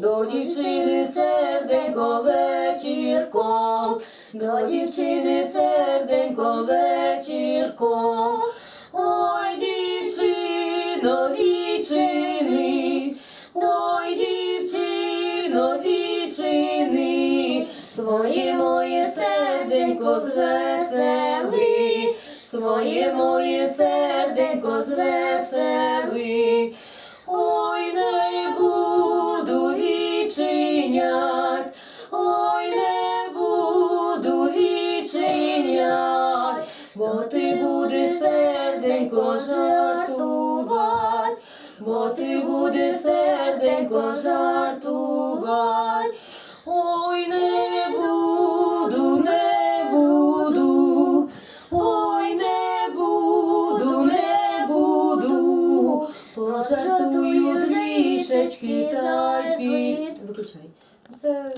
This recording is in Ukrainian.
до дівчини серденько вечірком, до дівчини серденько вечірком, ой дівчино вічини, ой дівчино вічини, своє моє серденько звесели, своє моє серденько. Бо ти будеш серденько жартувати, бо ти будеш серденько жартувати. Ой, не буду, не буду, ой, не буду, не буду, пожартую трішечки та й під. Виключай. Це